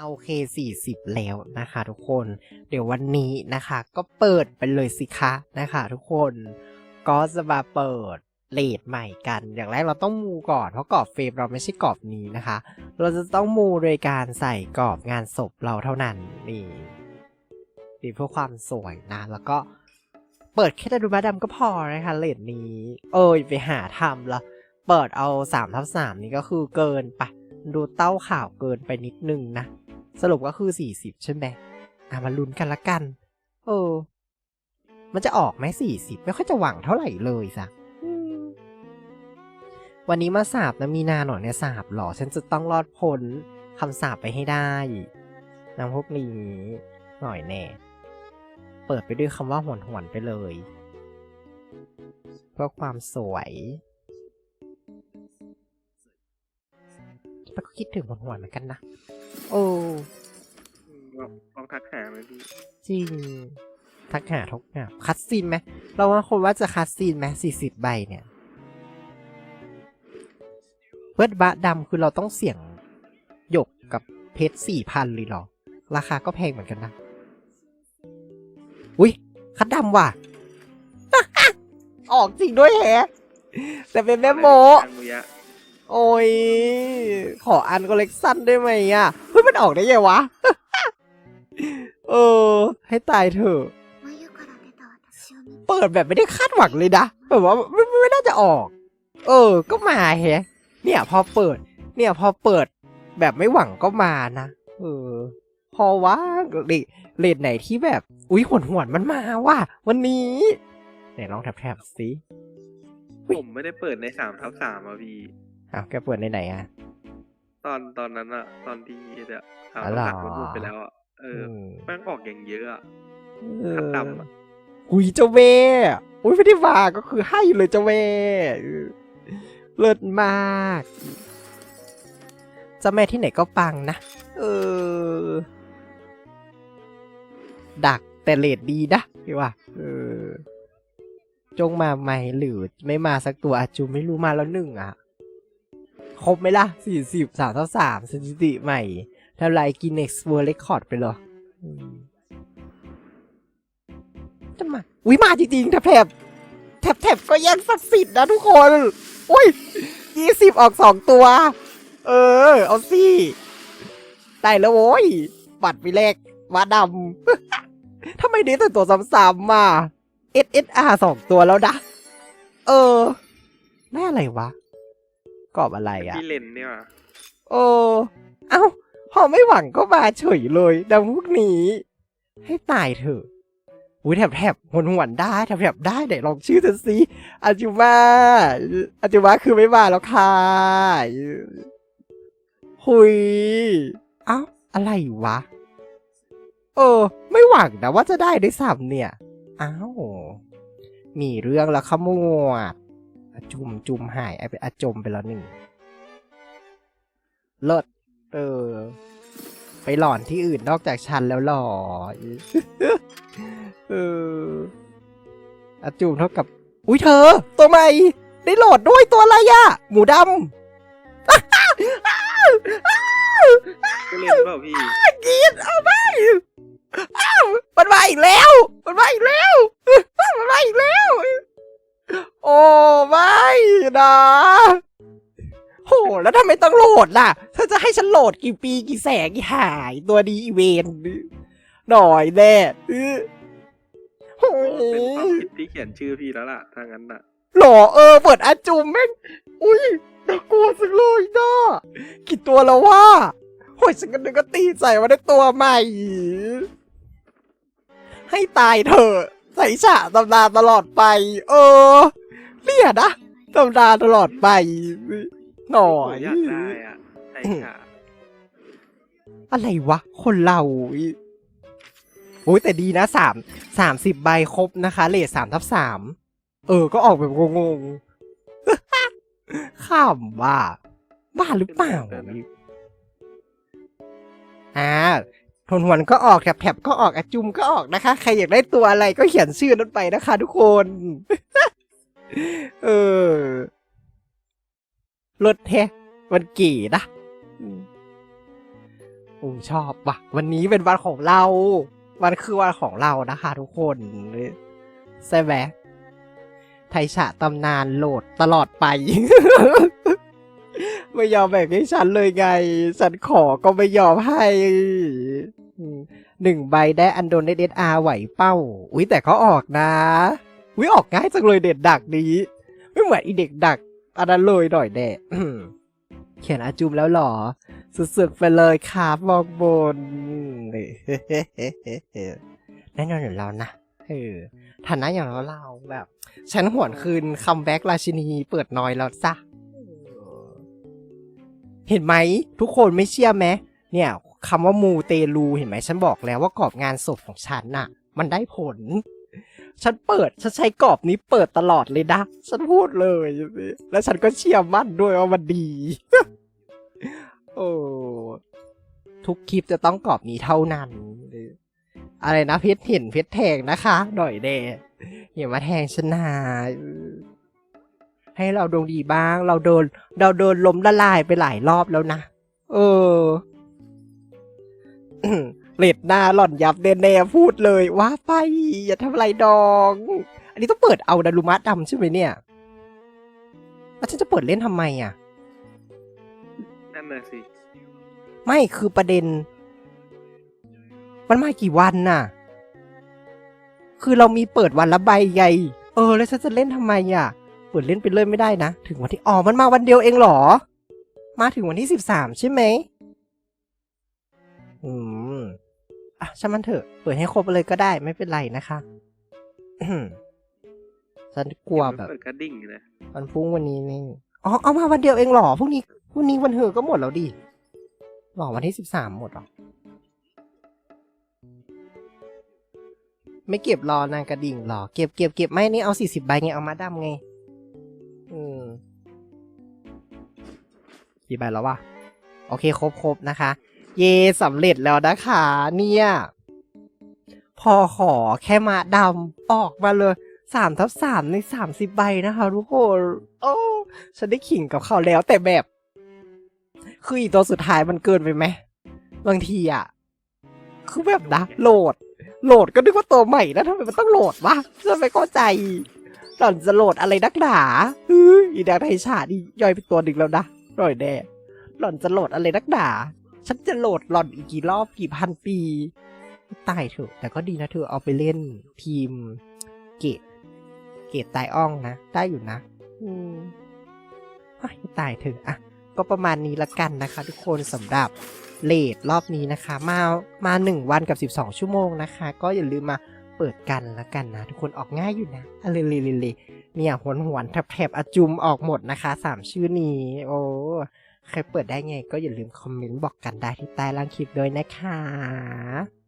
เอเค 40 แล้วนะคะทุกคน เดี๋ยววันนี้นะคะ ก็เปิดไปเลยสิคะนะคะทุกคน ก็จะมาเปิดเลดใหม่กัน อย่างแรกเราต้องมูก่อน เพราะกรอบเฟรมเราไม่ใช่กรอบนี้นะคะ เราจะต้องมูโดยการใส่กรอบงานศพเราเท่านั้นนี่นี่เพื่อความสวยนะ แล้วก็เปิดแค่ดารุมาดำก็พอนะคะเลดนี้ เอ้ยไปหาทำละเปิดเอา3ทับ3นี่ก็คือเกินไป ดูเต้าข่าวเกินไปนิดนึงนะ สรุปก็คือ40ใช่ไหมอะมาลุ้นกันละกัน เออ มันจะออกไหม40ไม่ค่อยจะหวังเท่าไหร่เลยสะวันนี้มาสาบนะมีนาหน่อยเนี่ยสาบหรอ ฉันจะต้องรอดพ้นคำสาบไปให้ได้นางพวกนี้หน่อยแน่ เปิดไปด้วยคำว่าหวนหวนไปเลยเพื่อความสวยแต่ก็คิดถึงหวนหวนเหมือนกันนะ โอ้ลองลองทักหาไหมพี่ จริง ทักหาทุกอย่างคัดซีนไหมเราว่าคนว่าจะคัดซีนไหมสี่สิบใบเนี่ยเพิร์ดบะดำคือเราต้องเสี่ยงหยกกับเพชรสี่พันเลยเหรอ ราคาก็แพงเหมือนกันนะ อุ้ยคัดดำว่ะ ออกจริงด้วยแฮะ แต่เป็นแม่โมทางมุยะ โอ้ย ขออันคอลเลกชันได้ไหมอะเฮ้ยมันออกได้ไงวะ เออ ให้ตายเถอะ เปิดแบบไม่ได้คาดหวังเลยนะ แบบว่าไม่ไม่น่าจะออก เออ ก็มาแฮะ เนี่ยพอเปิด เนี่ยพอเปิดแบบไม่หวังก็มานะ เออ พอว่าเลดไหนที่แบบ อุ้ยหวนหวนมันมาว่ะวันนี้ ไหนลองแถบๆสิ ผมไม่ได้เปิดในสามทับสามอะพี่ อ้าวแกเปิดในไหนอะ ตอนตอนนั้นอะตอนที่เนี่ยสามอ๋อทับเหรอสามมันหมดไปแล้วอะเอออมแม่งออกอย่างเยอะอะเอคัดอดำอะหุยเจ้าแม่อุ้ยไม่ได้มาก็คือให้เลยเจ้าแม่เออเลิศมากเจ้าแม่ที่ไหนก็ปังนะ เออ ดักแต่เลดดีนะพี่ว่า เออ จงมาไหมหรือไม่มาสักตัวอาจูไม่รู้มาแล้วหนึ่งอะ ครบไหมล่ะสี่สิบสามเท่าสามสถิติใหม่ทำลายกินเน็กซ์เวิร์เรคคอร์ดไปเหรอจะมาอุ้ยมาจริงๆแถบแถบแถบแถบก็ยังศักดิ์สิทธิ์นะทุกคนอุ้ยยี่สิบออกสองตัว เออ เอาสิได้แล้วโว้ย บัตรไปแลกมาดำทำไมเนี้แต่ตัวซ้ำๆมา SSR สองตัวแล้วนะ เออแม่อะไรวะ กรอบอะไรอะ พี่เลนเนี่ยโอ้เอ้าพอไม่หวังก็มาเฉยเลยดังพวกนี้ ให้ตายเถอะอุ้ยแถบแถบหวนหวนๆได้แถบแถบได้ไหนลองชื่อเธอสิอาจูมาอาจูมาคือไม่มาแล้วค่ะหุยเอ้าอะไรวะ เออ ไม่หวังนะว่าจะได้ด้วยซ้ำเนี่ย อ้าว มีเรื่องแล้วขมวดอา จุมจุมหายไอเป็นอาจมไปแล้วหนึ่งเลิศเออ ไปหลอนที่อื่นนอกจากฉันแล้วหรอเอออาจูมเท่ากับ อุ้ยเธอ ตัวใหม่ ได้โหลดด้วยตัวอะไรอะหมูดก็เลนเปล่าพี่ำกินเอาไปอ้าวมันมาอีกแล้ว มันมาอีกแล้ว มันมาอีกแล้ว โอ้ไม่นะโหแล้วทำไมต้องโหลดล่ะเธอจะให้ฉันโหลดกี่ปีกี่แสนกี่หายตัวดีอีเวนหน่อยแน่เออโอ้เป็นความยผิดที่เขียนชื่อพี่แล้วล่ะถ้างั้นน่ะหล่อเออเปิดอาจุมแม่ง อุ้ยน่ากลัวสุดเลยนะกี่ตัวแล้ววะโอ้ยฉันก็นึกว่าตีใส่มาได้ตัวใหม่ ให้ตายเถอะใส่ฉะตำนานตลอดไป เออเลี่ยนะตำนานตลอดไป หน่อผมยอยากได้อะใช่ค่ะอะไรวะ คนเราโอ้ยแต่ดีนะสามสามสิบใบครบนะคะเลทสามทับสามเออ ก็ออกแบบงงๆข้ามว่าบ้าหรือเปล่าอ่า ทนหวนก็ออกแถบๆก็ออกอจุมก็ออกนะคะ ใครอยากได้ตัวอะไรก็เขียนชื่อนั้นไปนะคะ ทุกคน เออรถแฮะมันเก๋นะอูชอบว่ะ วันนี้เป็นวันของเรา วันคือวันของเรานะคะ ทุกคนใช่ไหมไทยฉะตำนานโหลดตลอดไป ไม่ยอมแบ่งให้ฉันเลยไง ฉันขอก็ไม่ยอมให้ หนึ่งใบได้อันโดนเอสอาไหวเป้า อุ้ยแต่ก็ออกนะอุ้ยออกง่ายจังเลยเด็ดดักนี้ ไม่เหมือนอีเด็กดักอันนั้นเลยหน่อยแน่เขียนอาจุมแล้วหรอ สุดๆไปเลยครับมองบนแน่นอนอยู่แล้วนะเออฐานะอย่างเราเราแบบ ฉันหวนคืนคัมแบ็กราชินีเปิดน้อยแล้วจ้ะเห็นไหม ทุกคนไม่เชื่อไหมเนี่ย คำว่ามูเตลูเห็นไหมฉันบอกแล้วว่ากรอบงานศพของฉันน่ะ มันได้ผล ฉันเปิด ฉันใช้กรอบนี้เปิดตลอดเลยนะ ฉันพูดเลย แล้วฉันก็เชื่อมั่นด้วยว่ามันดี โอ้ ทุกคลิปจะต้องกรอบนี้เท่านั้น อะไรนะเพชรเห็นเพชรแทงนะคะ หน่อยเดอย่ามาแทงฉันนาให้เราดวงดีบ้าง เราโดน เราโดนล้มละลายไปหลายรอบแล้วนะ เออ เล็ดหน้าหล่อนยับแน่ๆพูดเลยว่าไป อย่าทำอะไรดอง อันนี้ต้องเปิดเอาดารุมะดำใช่ไหมเนี่ยแล้วฉันจะเปิดเล่นทำไมอะ นั่นน่ะสิ ไม่คือประเด็น มันมากี่วันน่ะ คือเรามีเปิดวันละใบไงเออ แล้วฉันจะเล่นทำไมอะ เปิดเล่นไปเลยไม่ได้นะ ถึงวันที่อ๋อมันมาวันเดียวเองเหรอ มาถึงวันที่สิบสามใช่ไหม อืม อะช่างมันเถอะ เปิดให้ครบเลยก็ได้ไม่เป็นไรนะคะอืมฉันกลัวแบบเปิดกระดิ่งนะวันพรุ่งวันนี้นี่ อ๋อ เอามาวันเดียวเองเหรอพรุ่งนี้พรุ่งนี้วันเหอะก็หมดแล้วดิหรอวันที่สิบสามหมดเหรอ ไม่เก็บรอนางกระดิ่งหรอ เก็บเก็บเก็บไม่นี่เอาสี่สิบใบไงเอามาดำไง อืมกี่ใบแล้ววะโอเคครบครบนะคะ เย่สำเร็จแล้วนะคะเนี่ย พอขอแค่มาดำออกมาเลยสามทับสามในสามสิบใบนะคะทุกคนโอ้ฉันได้ขิงกับเขาแล้วแต่แบบ คืออีตัวสุดท้ายมันเกินไปไหมบางทีอะ คือแบบนะ โหลด โหลดก็นึกว่าตัวใหม่แล้วทำไมมันต้องโหลดวะฉันไม่เข้าใจหล่อนจะโหลดอะไรนักหนาอีดักไทยชาตินี่ย่อยเป็นตัวหนึ่งแล้วนะร่อยแน่หล่อนจะโหลดอะไรนักหนา ฉันจะโหลดหล่อนอีกกี่รอบกี่พันปี ตายเถอะ แต่ก็ดีนะเธอเอาไปเล่นทีมเกต เกตตายอ่องนะ ได้อยู่นะ อืมตายเถอะอะ ก็ประมาณนี้ละกันนะคะ ทุกคนสำหรับเลดรอบนี้นะคะ มา มาหนึ่งวันกับ 12 ชั่วโมงนะคะ ก็อย่าลืมมาเปิดกันละกันนะ ทุกคนออกง่ายอยู่นะอะเลเลเลเลเนี่ยหวนหวนแถบแถบอจุมออกหมดนะคะสามชื่อนี้ โอ้ ใครเปิดได้ไงก็อย่าลืมคอมเมนต์บอกกันได้ที่ใต้ล่างคลิปด้วยนะคะ